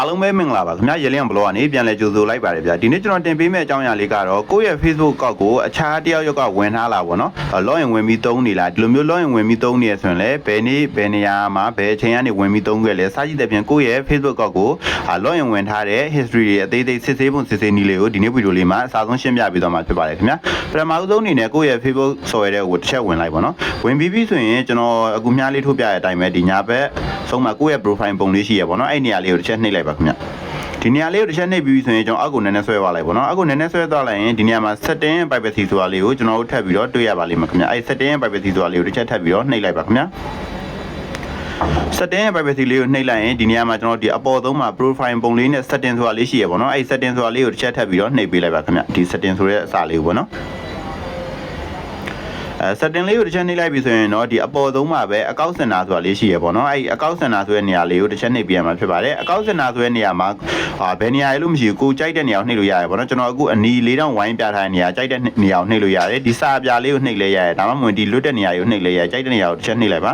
အားလုံးပဲမင်္ဂလာပါခင်ဗျာရေလင်းဘလော့ကနေပြန်လဲကြိုဆိုလိုက်ပါတယ်ဗျာဒီနေ့ကျွန်တော်တင်ပေးမယ့်အကြောင်းအရာလေးကတော့ကိုယ့်ရဲ့ Facebook ကောက်ကိုအခြားတယောက်ယောက်ကဝင်ထားလာပေါ့နော်အော် login ဝင်ပြီးသုံးနေလားဒီလိုမျိုး login ဝင်ပြီးသုံးနေရဆိုရင်လည်းဘယ်နေ့ဘယ်နေရာမှာဘယ်အချိန်ကနေဝင်ပြီးသုံးခဲ့လဲစသဖြင့်ကိုယ့်ရဲ့ Facebook ကောက်ကိုအာ login ဝင်ထားတဲ့ history တွေအသေးသေးစစ်ဆေးပုံစစ်ဆေးနည်းလေးကိုဒီနေ့ဗီဒီယိုလေးမှာအစားဆုံးရှင်းပြပေးသွားမှာဖြစ်ပါတယ်ခင်ဗျာပထမဦးဆုံးအနေနဲ့ကိုယ့်ရဲ့ Facebook ဆော်ရတဲ့ကိုတစ်ချက်ဝင်လိုက်ပေါ့နော်ဝင်ပြီးပြီဆိုရင်ကျွန်တော်အခုများလေးထုတ်ပြတဲ့အတိုင်းပဲဒီညာဘက်ဆုံးမှာကိုယ့်ရဲ့ profile ပုံလေးရှိရပေါ့နော်အဲ့နေရာလေးကိုတစ်ချက်နှိပ်လိုက်ပါခင်ဗျာဒီနေရာလေးကိုတစ်ချက်နှိပ်ပြီးဆိုရင်ကျွန်တော်အောက်ကိုနည်းနည်းဆွဲသွားလိုက်ပေါ့နော်အောက်ကိုနည်းနည်းဆွဲသွားလိုက်ရင်ဒီနေရာမှာ setting privacy ဆိုတာလေးကိုကျွန်တော်တို့ထပ်ပြီးတော့တွေ့ရပါလိမ့်မယ်ခင်ဗျအဲ့ setting privacy ဆိုတာလေးကိုတစ်ချက်ထပ်ပြီးတော့နှိပ်လိုက်ပါခင်ဗျ setting privacy လေးကိုနှိပ်လိုက်ရင်ဒီနေရာမှာကျွန်တော်ဒီအပေါ်သုံးမှာ profile ပုံလေးနဲ့ setting ဆိုတာလေးရှိရပေါ့နော်အဲ့ setting ဆိုတာလေးကိုတစ်ချက်ထပ်ပြီးတော့နှိပ်ပေးလိုက်ပါခင်ဗျဒီ setting ဆိုတဲ့အစာလေးကိုပေါ့နော် အဲ setting လေးကိုတစ်ချက်နှိပ်လိုက်ပြီဆိုရင်တော့ဒီအပေါ်သုံးမှာပဲအကောက်စင်တာဆိုတာလေးရှိရပေါ့နော်အဲ့အကောက်စင်တာဆိုတဲ့နေရာလေးကိုတစ်ချက်နှိပ်ပြရမှာဖြစ်ပါတယ်အကောက်စင်တာဆိုတဲ့နေရာမှာအာဘယ်နေရာလဲလို့မရှိဘူးကိုကြိုက်တဲ့နေရာကိုနှိပ်လို့ရတယ်ပေါ့နော်ကျွန်တော်အခုအနီလေးတောင်ဝိုင်းပြထားတဲ့နေရာကြိုက်တဲ့နေရာကိုနှိပ်လို့ရတယ်ဒီစာပြလေးကိုနှိပ်လဲရတယ်ဒါမှမဟုတ်ဒီလွတ်တဲ့နေရာကိုနှိပ်လဲရတယ်ကြိုက်တဲ့နေရာကိုတစ်ချက်နှိပ်လိုက်ပါ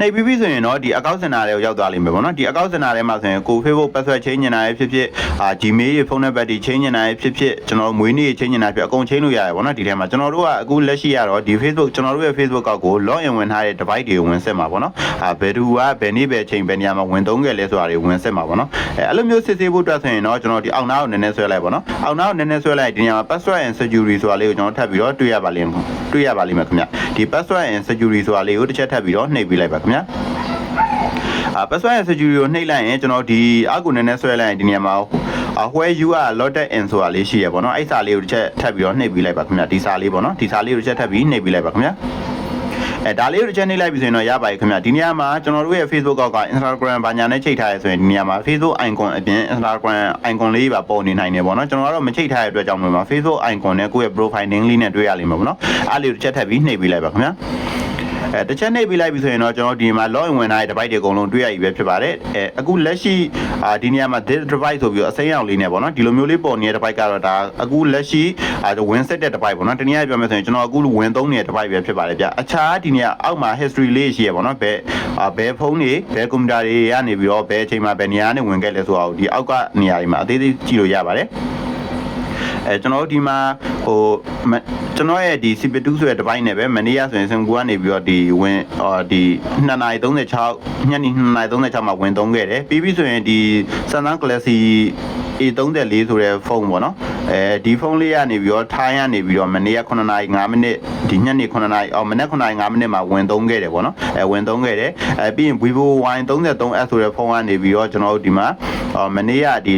နှိပ်ပြီးပြီဆိုရင်တော့ဒီအကောက်စင်တာတွေကိုရောက်သွားလိမ့်မယ်ပေါ့နော်ဒီအကောက်စင်တာထဲမှာဆိုရင်ကို Facebook password change နေတာရဲ့ဖြစ်ဖြစ်အာ Gmail ရဲ့ဖုန်းနံပါတ်တွေ change နေတာရဲ့ဖြစ်ဖြစ်ကျွန်တော်မွေးနေ့ change နေတာဖြစ်အကုန် change လို့ရတယ်ပေါ့နော်ဒီထဲမှာကျွန်တော်တို့ကအခုလက်ရှိရတော့ဒီ Facebook ကျွန်တော်တို့ရဲ့ Facebook ကောက်ကို login ဝင်ထားတဲ့ device တွေကိုဝင်ဆက်မှာပေါ့နော်အာဘယ်သူကဘယ်နေ့ဘယ်ချိန်ဘယ်နေရာမှာဝင်သုံးခဲ့လဲဆိုတာတွေဝင်ဆက်မှာပေါ့နော်အဲအဲ့လိုမျိုးစစ်ဆေးဖို့အတွက်ဆိုရင်တော့ကျွန်တော်ဒီအောက်နားကိုနည်းနည်းဆွဲလိုက်ပေါ့နော်အောက်နားကိုနည်းနည်းဆွဲလိုက်ဒီနေရာမှာ password and security ဆိုတာလေးကိုကျွန်တော်ထပ်ပြီးတော့တွေ့ရပါလိမ့်မယ်တွေ့ရပါလိမ့်မယ်ခင်ဗျဒီ password and security ဆိုတာလေးကိုတစ်ချက်ထပ်ပြီးတော့နှိပ်ပြီးလိုက်ပါခင်ဗျအာ password and security ကိုနှိပ်လိုက်ရင်ကျွန်တော်ဒီအောက်ကိုနည်းနည်းဆွဲလိုက်ရင်ဒီနေရာမှာအာ where you are loaded in ဆိုတာလေးရှိရပေါ့နော်အဲ့စာလေးကိုတစ်ချက်ထပ်ပြီးတော့နှိပ်ပြီးလိုက်ပါခင်ဗျဒီစာလေးပေါ့နော်ဒီစာလေးကိုတစ်ချက်ထပ်ပြီးနှိပ်ပြီးလိုက်ပါခင်ဗျ အဲဒါလေးကိုတစ်ချက်နှိပ်လိုက်ပြီဆိုရင်တော့ရပါပြီခင်ဗျဒီနေရာမှာကျွန်တော်တို့ရဲ့ Facebook ကောက်က Instagram ဘာညာနဲ့ချိန်ထားရဆိုရင်ဒီနေရာမှာ Facebook icon အပြင် Instagram icon လေးပါပေါ်နေနိုင်တယ်ပေါ့နော်ကျွန်တော်ကတော့မချိန်ထားတဲ့အတွက်ကြောင့်မလို့ပါ Facebook icon နဲ့ကိုယ့်ရဲ့ profile link လေးနဲ့တွေ့ရလိမ့်မယ်ပေါ့နော်အဲ့လေးကိုတစ်ချက်ထပ်ပြီးနှိပ်ပြီးလိုက်ပါခင်ဗျ အဲတစ်ချက်နှိပ်ပြီးလိုက်ပြီဆိုရင်တော့ကျွန်တော်ဒီမှာ login ဝင်ထားတဲ့ device တွေအကုန်လုံးတွေ့ရပြီပဲဖြစ်ပါတယ်အဲအခုလက်ရှိအာဒီနေရာမှာ this device ဆိုပြီးတော့အစိမ်းအောင်လေးနဲ့ပေါ့နော်ဒီလိုမျိုးလေးပေါ်နေတဲ့ device ကတော့ဒါအခုလက်ရှိအာဝင်ဆက်တဲ့ device ပေါ့နော်တနည်းအားဖြင့်ပြောမယ်ဆိုရင်ကျွန်တော်အခုဝင်သုံးနေတဲ့ device ပဲဖြစ်ပါတယ်ဗျအခြားဒီနေရာအောက်မှာ history လေးရှိရပေါ့နော်ဘယ်အာဘယ်ဖုန်းတွေဘယ်ကွန်ပျူတာတွေကနေပြီးတော့ဘယ်အချိန်မှာဘယ်နေရာကနေဝင်ခဲ့လဲဆိုတာကိုဒီအောက်ကနေရာတွေမှာအသေးသေးကြည့်လို့ရပါတယ်အဲကျွန်တော်တို့ဒီမှာ ဟိုမကျွန်တော်ရဲ့ဒီ CP2 ဆိုတဲ့ device နဲ့ပဲမနေ့ကဆိုရင်စင်ကူကနေပြီးတော့ဒီဝင်အော်ဒီ2:36ညနေ2:36မှာဝင်သုံးခဲ့တယ်ပြီးပြီဆိုရင်ဒီ Samsung Galaxy A34 ဆိုတဲ့ဖုန်းပေါ့နော် အဲဒီဖုန်းလေးကနေပြီးတော့ထိုင်းကနေပြီးတော့မနေ့က9:05မိနစ်ဒီညနေ9:00အော်မနေ့9:05မိနစ်မှာဝင်သုံးခဲ့တယ်ပေါ့နော်အဲဝင်သုံးခဲ့တယ်အဲပြီးရင် Vivo Y33s ဆိုတဲ့ဖုန်းကနေပြီးတော့ကျွန်တော်တို့ဒီမှာအော်မနေ့ကဒီ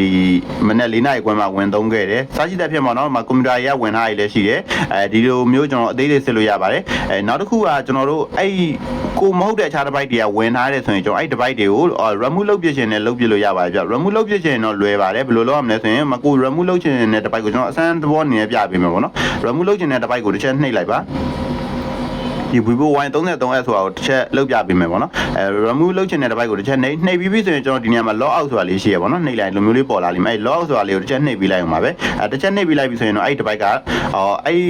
မနေ့၄နာရီခွဲမှာဝင်သုံးခဲ့တယ်စားကြည့်တဲ့ဖြစ်မှာနော်မကွန်ပျူတာကြီးကဝင်ထားရည်လည်းရှိတယ်အဲဒီလိုမျိုးကျွန်တော်အသေးသေးစစ်လို့ရပါတယ်အဲနောက်တစ်ခုကကျွန်တော်တို့အဲ့ကိုမဟုတ်တဲ့အခြား device တွေကဝင်ထားတယ်ဆိုရင်ကျွန်တော်အဲ့ device တွေကို remove လုပ်ပြချင်တယ်လုပ်ပြလို့ရပါတယ်ဗျ remove လုပ်ပြချင်တော့လွယ်ပါတယ်ဘယ်လိုလုပ်ရမလဲဆိုရင်မကို remove လုပ်ချင်တဲ့ device ကိုကျွန်တော်အစမ်းသဘောအနေနဲ့ပြပေးမယ်ပေါ့နော် remove လုပ်ချင်တဲ့ device ကိုတစ်ချက်နှိပ်လိုက်ပါဒီ Vivo Y33s ဆိုတာကိုတစ်ချက်လောက်ပြပေးမယ်ပေါ့နော်အဲ remove လုပ်ချင်တဲ့ device ကိုတစ်ချက်နှိပ်နှိပ်ပြီးပြီဆိုရင်ကျွန်တော်ဒီနေရာမှာ log out ဆိုတာလေးရှိရပေါ့နော်နှိပ်လိုက်လိုမျိုးလေးပေါ်လာလိမ့်မယ်အဲ log out ဆိုတာလေးကိုတစ်ချက်နှိပ်ပြီးလိုက်အောင်ပါပဲအဲတစ်ချက်နှိပ်ပြီးလိုက်ပြီဆိုရင်တော့အဲ့ device ကအော်အဲ့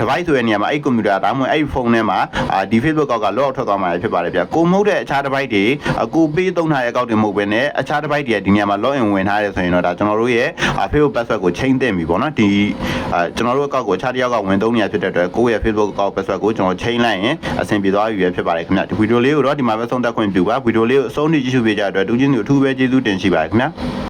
device ဆိုတဲ့နေရာမှာအဲ့ computer ဒါမှမဟုတ်အဲ့ဖုန်းထဲမှာအာဒီ Facebook ကောက်က log out ထွက်သွားမှာဖြစ်ပါတယ်ဗျကိုမဟုတ်တဲ့အခြား device တွေအခုပေးသုံးထားတဲ့ကောက်တွေမဟုတ်ဘဲနဲ့အခြား device တွေကဒီနေရာမှာ log in ဝင်ထားတယ်ဆိုရင်တော့ဒါကျွန်တော်တို့ရဲ့ Facebook password ကိုချိန်သင့်ပြီပေါ့နော်ဒီအာကျွန်တော်တို့အကောက်ကိုအခြားတစ်ယောက်ကဝင်သုံးနေရဖြစ်တဲ့အတွက်ကိုယ့်ရဲ့ Facebook အကောက် password ကိုကျွန်တော်ချိန်လိုက်ရင်အဆင်ပြေသွားပြီပဲဖြစ်ပါတယ်ခင်ဗျဒီဗီဒီယိုလေးကိုတော့ဒီမှာပဲဆုံးသက်ခွင့်ပြုပါဗီဒီယိုလေးကိုအဆုံးထိကြည့်ရှုပေးကြတဲ့အတွက်တူချင်းစီကိုအထူးပဲကျေးဇူးတင်ရှိပါတယ်ခင်ဗျ